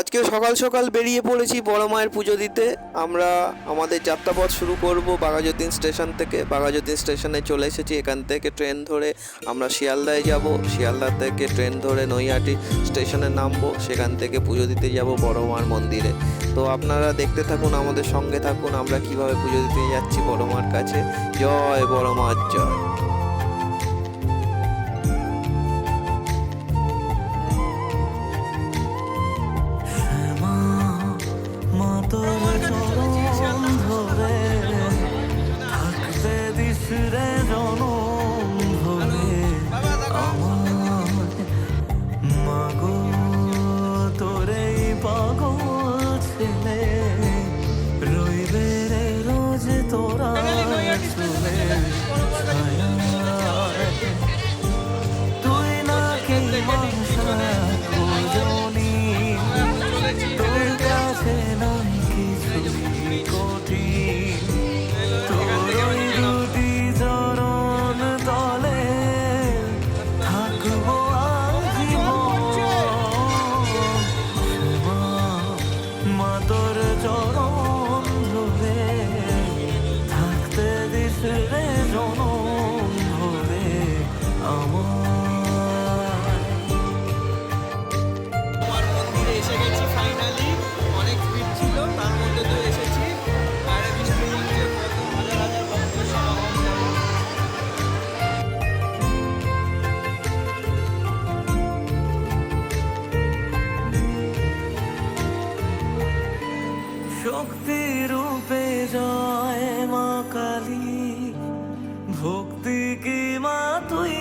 আজকে সকাল সকাল বেরিয়ে পড়েছি বড় মায়ের পুজো দিতে। আমরা আমাদের যাত্রাপথ শুরু করব বাঘাযতীন স্টেশন থেকে। বাঘাযতীন স্টেশনে চলে এসেছি এখান থেকে ট্রেন ধরে। আমরা শিয়ালদায় যাব। শিয়ালদা থেকে ট্রেন ধরে নৈহাটি স্টেশনে নামবো। সেখান থেকে পুজো দিতে যাব বড় মার মন্দিরে। তো আপনারা দেখতে থাকুন, আমাদের সঙ্গে থাকুন। আমরা কীভাবে পুজো দিতে যাচ্ছি বড় মার কাছে। জয় বড় মার, জয়। in. শক্তি রূপে জয় মা কালী। ভক্তি কি মা তুই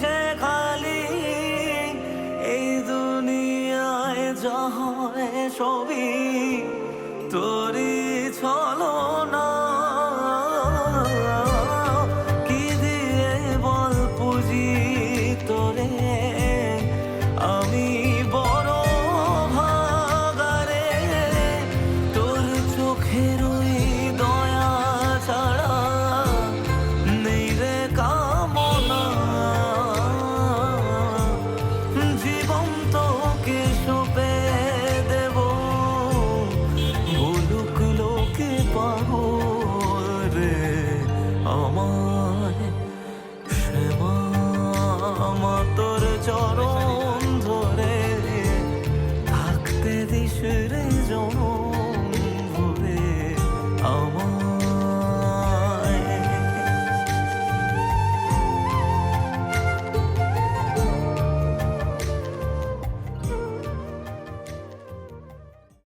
সে খালি? এই দুনিয়ায় যা হয় সবই তোরই আমায় শ্যামা আমার তোর চরণ ধরে থাকতে দিস রে জন